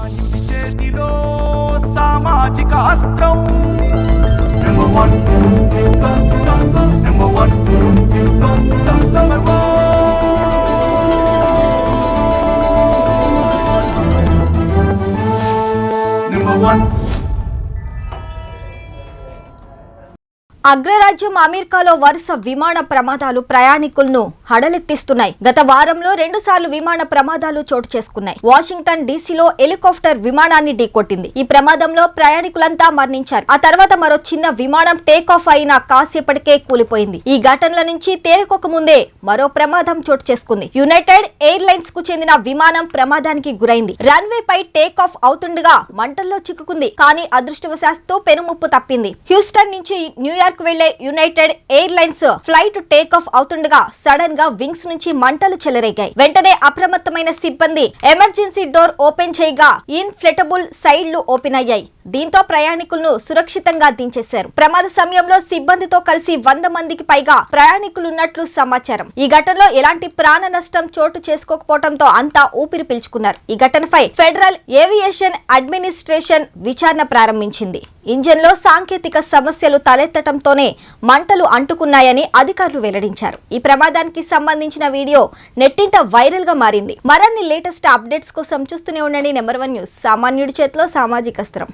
సామాన్యుడి చేతిలో సామాజిక అస్త్రం. Number one number one number number one అగ్రరాజ్యం అమెరికాలో వరుస విమాన ప్రమాదాలు ప్రయాణికులను హడలెత్తిస్తున్నాయి. గత వారంలో రెండు సార్లు విమాన ప్రమాదాలు చోటు చేసుకున్నాయి. వాషింగ్టన్ డీసీలో హెలికాప్టర్ విమానాన్ని ఢీకొట్టింది. ఈ ప్రమాదంలో ప్రయాణికులంతా మరణించారు. ఆ తర్వాత మరో చిన్న విమానం టేక్ ఆఫ్ అయిన కాసేపటికే కూలిపోయింది. ఈ ఘటనల నుంచి తేరుకోక ముందే మరో ప్రమాదం చోటు చేసుకుంది. యునైటెడ్ ఎయిర్ లైన్స్కు చెందిన విమానం ప్రమాదానికి గురైంది. రన్వే పై టేక్ ఆఫ్ అవుతుండగా మంటల్లో చిక్కుకుంది. కానీ అదృష్టవశాత్తు పెనుముప్పు తప్పింది. హ్యూస్టన్ నుంచి న్యూయార్క్ వెళ్ళే United Airlines flight take off అవుతుండగా సడన్గా వింగ్స్ నుంచి మంటలు చెలరేగాయి. వెంటనే అప్రమత్తమైన సిబ్బంది ఎమర్జెన్సీ డోర్ ఓపెన్ చేయగా ఇన్ఫ్లెటబుల్ సైడ్లు ఓపెన్ అయ్యాయి. దీంతో ప్రయాణికులను సురక్షితంగా దించేశారు. ప్రమాద సమయంలో సిబ్బందితో కలిసి వంద మందికి పైగా ప్రయాణికులున్నట్లు సమాచారం. ఈ ఘటనలో ఎలాంటి ప్రాణ నష్టం చోటు చేసుకోకపోవడంతో అంతా ఊపిరి పీల్చుకున్నారు. ఈ ఘటనపై ఫెడరల్ ఏవియేషన్ అడ్మినిస్ట్రేషన్ విచారణ ప్రారంభించింది. ఇంజన్లో సాంకేతిక సమస్యలు తలెత్తడంతోనే మంటలు అంటుకున్నాయని అధికారులు వెల్లడించారు. ఈ ప్రమాదానికి సంబంధించిన వీడియో నెట్టింట వైరల్గా మారింది. మరిన్ని లేటెస్ట్ అప్డేట్స్ కోసం చూస్తూనే ఉండండి. Number one news. సామాన్యుడి చేతిలో సామాజిక అస్త్రం.